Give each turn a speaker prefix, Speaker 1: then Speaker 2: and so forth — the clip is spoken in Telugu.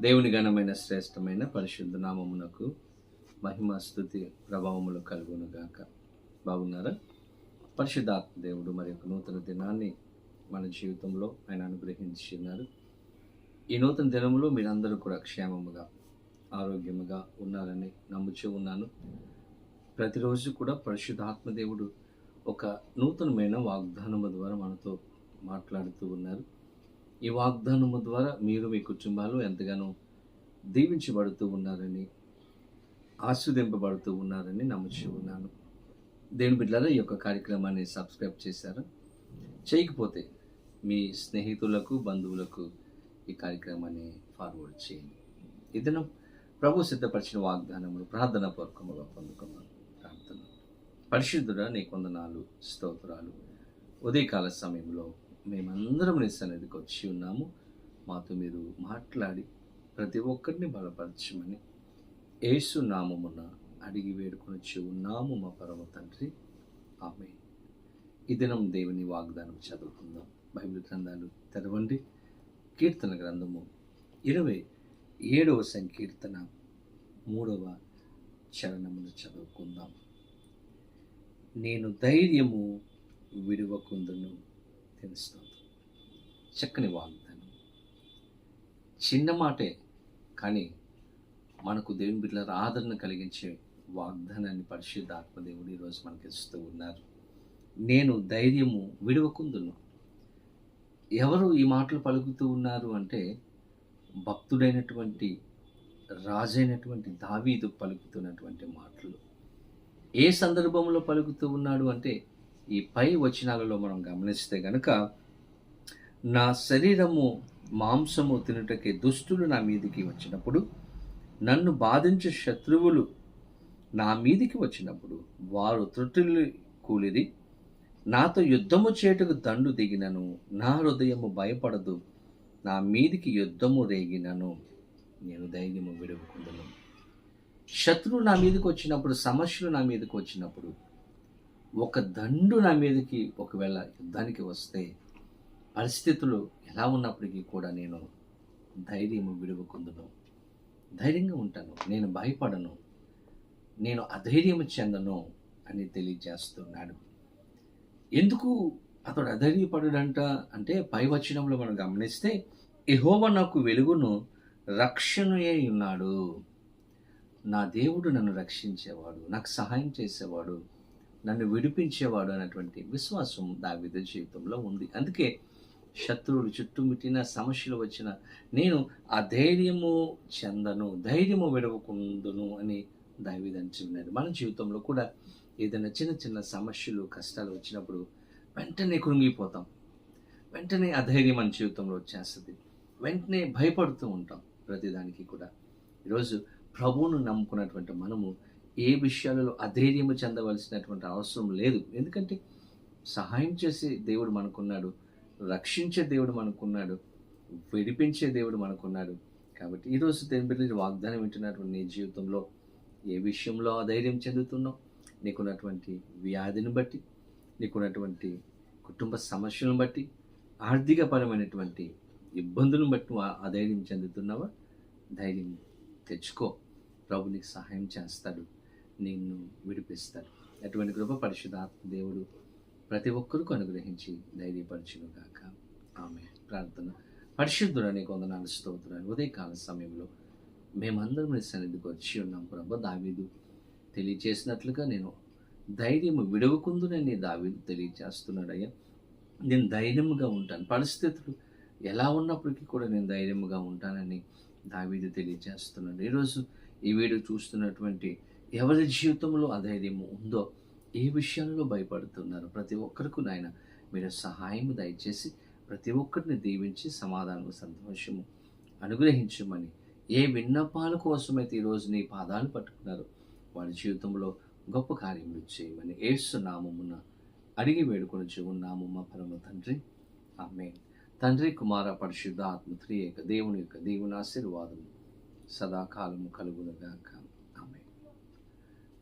Speaker 1: దేవుని ఘనమైన శ్రేష్టమైన పరిశుద్ధ నామమునకు మహిమ స్థుతి ప్రభావములు కలుగునుగాక. బాగున్నారా? పరిశుద్ధాత్మ దేవుడు మరి యొక్క నూతన దినాన్ని మన జీవితంలో ఆయన అనుగ్రహించినారు. ఈ నూతన దినంలో మీరందరూ కూడా క్షేమముగా ఆరోగ్యముగా ఉన్నారని నమ్ముచూ ఉన్నాను. ప్రతిరోజు కూడా పరిశుద్ధాత్మ దేవుడు ఒక నూతనమైన వాగ్దానము ద్వారా మనతో మాట్లాడుతూ ఉన్నారు. ఈ వాగ్దానము ద్వారా మీరు మీ కుటుంబాలు ఎంతగానో దీవించబడుతూ ఉన్నారని ఆస్వాదింపబడుతూ ఉన్నారని నమ్ముచి ఉన్నాను. దేవుని బిడ్డలారా ఈ యొక్క కార్యక్రమాన్ని సబ్స్క్రైబ్ చేశారు? చేయకపోతే మీ స్నేహితులకు బంధువులకు ఈ కార్యక్రమాన్ని ఫార్వర్డ్ చేయండి. ఈ ప్రభు సిద్ధపరిచిన వాగ్దానములు ప్రార్థన పూర్వకముగా పొందుకున్నాను ప్రార్థన. పరిశుద్ధుడా నీ కొందనాలు స్తోత్రాలు. ఉదయకాల సమయంలో మేమందరం నీ సన్నిధికి వచ్చి ఉన్నాము. మాతో మీరు మాట్లాడి ప్రతి ఒక్కరిని బలపరచమని ఏసునామమున అడిగి వేడుకొనిచ్చి ఉన్నాము మా పరమ తండ్రి. ఆమె ఈ దినం దేవుని వాగ్దానం చదువుకుందాం. బైబిల్ గ్రంథాలు తెరవండి. కీర్తన గ్రంథము ఇరవై ఏడవ సంకీర్తన మూడవ చరణమును చదువుకుందాం. నేను ధైర్యము విడువకుందును. తెలుస్తుంది. చక్కని వాగ్దానం. చిన్న మాటే కానీ మనకు దేవుని బిడ్డల ఆదరణ కలిగించే వాగ్దానాన్ని పరిశుద్ధ ఆత్మదేవుడు ఈరోజు మనకి ఇస్తూ ఉన్నారు. నేను ధైర్యము విడవకుందును. ఎవరు ఈ మాటలు పలుకుతూ ఉన్నారు అంటే భక్తుడైనటువంటి రాజైనటువంటి దావీదు పలుకుతున్నటువంటి మాటలు. ఏ సందర్భంలో పలుకుతూ ఉన్నాడు అంటే ఈ పై వచనాలలో మనం గమనిస్తే గనుక నా శరీరము మాంసము తినుటకే దుష్టులు నా మీదికి వచ్చినప్పుడు నన్ను బాధించే శత్రువులు నా మీదికి వచ్చినప్పుడు వారు త్రుటిల్లి కూలిరి నాతో యుద్ధము చేటుకు దండు దిగినను నా హృదయము భయపడదు నా మీదికి యుద్ధము రేగినను. నేను ధైర్యము విడువకుండను. శత్రువు నా మీదకి వచ్చినప్పుడు సమస్యలు నా మీదకి వచ్చినప్పుడు ఒక దండు నా మీదకి ఒకవేళ యుద్ధానికి వస్తే పరిస్థితులు ఎలా ఉన్నప్పటికీ కూడా నేను ధైర్యము విడువకుందును. ధైర్యంగా ఉంటాను. నేను భయపడను. నేను అధైర్యము చెందను అని తెలియజేస్తున్నాడు. ఎందుకు అతడు అధైర్యపడుడంట అంటే పై వచనంలో మనం గమనిస్తే ఎహోవ నాకు వెలుగును రక్షణయే ఉన్నాడు. నా దేవుడు నన్ను రక్షించేవాడు. నాకు సహాయం చేసేవాడు. నన్ను విడిపించేవాడు అనేటువంటి విశ్వాసం దావిద జీవితంలో ఉంది. అందుకే శత్రువులు చుట్టుముట్టిన సమస్యలు వచ్చిన నేను ఆ ధైర్యము చెందను ధైర్యము విడవకుందును అని దావిదంటున్నాడు మన జీవితంలో కూడా ఏదైనా చిన్న చిన్న సమస్యలు కష్టాలు వచ్చినప్పుడు వెంటనే కృంగిపోతాం. వెంటనే అధైర్యం మన జీవితంలో వచ్చేస్తుంది. వెంటనే భయపడుతూ ఉంటాం ప్రతిదానికి కూడా. ఈరోజు ప్రభువును నమ్ముకున్నటువంటి మనము ఏ విషయాలలో అధైర్యము చెందవలసినటువంటి అవసరం లేదు. ఎందుకంటే సహాయం చేసే దేవుడు మనకున్నాడు రక్షించే దేవుడు మనకున్నాడు విడిపించే దేవుడు మనకున్నాడు. కాబట్టి ఈరోజు దేవుడి వాగ్దానం వింటున్నటువంటి నీ జీవితంలో ఏ విషయంలో అధైర్యం చెందుతున్నావు? నీకున్నటువంటి వ్యాధిని బట్టి నీకున్నటువంటి కుటుంబ సమస్యలను బట్టి ఆర్థికపరమైనటువంటి ఇబ్బందులను బట్టి అధైర్యం చెందుతున్నావా? ధైర్యం తెచ్చుకో. ప్రభు నీకు సహాయం చేస్తాడు. నిన్ను విడిపిస్తాను అటువంటి కృప పరిశుధాత్మ దేవుడు ప్రతి ఒక్కరికి అనుగ్రహించి ధైర్యపరచును కాక ఆమె ప్రార్థన పరిశుద్ధుడని కొందనాలు స్తోత్రాలు. ఉదయకాల సమయంలో మేమందరం మీ సన్నిధికి వచ్చి ఉన్నాం ప్రభు. దావీదు తెలియచేసినట్లుగా నేను ధైర్యము విడవకుందునని దావీదు తెలియచేస్తున్నాడయ్యా నేను ధైర్యముగా ఉంటాను. పరిస్థితులు ఎలా ఉన్నప్పటికీ కూడా నేను ధైర్యముగా ఉంటానని దావీదు తెలియజేస్తున్నాడు ఈరోజు ఈ వీడియో చూస్తున్నటువంటి ఎవరి జీవితంలో అధైర్యము ఉందో ఏ విషయంలో భయపడుతున్నారు? ప్రతి ఒక్కరికి నాయన మీరు సహాయం దయచేసి ప్రతి ఒక్కరిని దీవించి సమాధానము సంతోషము అనుగ్రహించమని ఏ విన్నపాల కోసమైతే ఈరోజు నీ పాదాలు పట్టుకున్నారు వారి జీవితంలో గొప్ప కార్యములు చేయమని ఏసునామమున అడిగి వేడుకొని ఉన్నాము మా పరమ తండ్రి. ఆమె తండ్రి కుమార పరిశుద్ధ ఆత్మ త్రియేక దేవుని యొక్క దేవుని ఆశీర్వాదము సదాకాలము కలుగునుగాక. ఆమె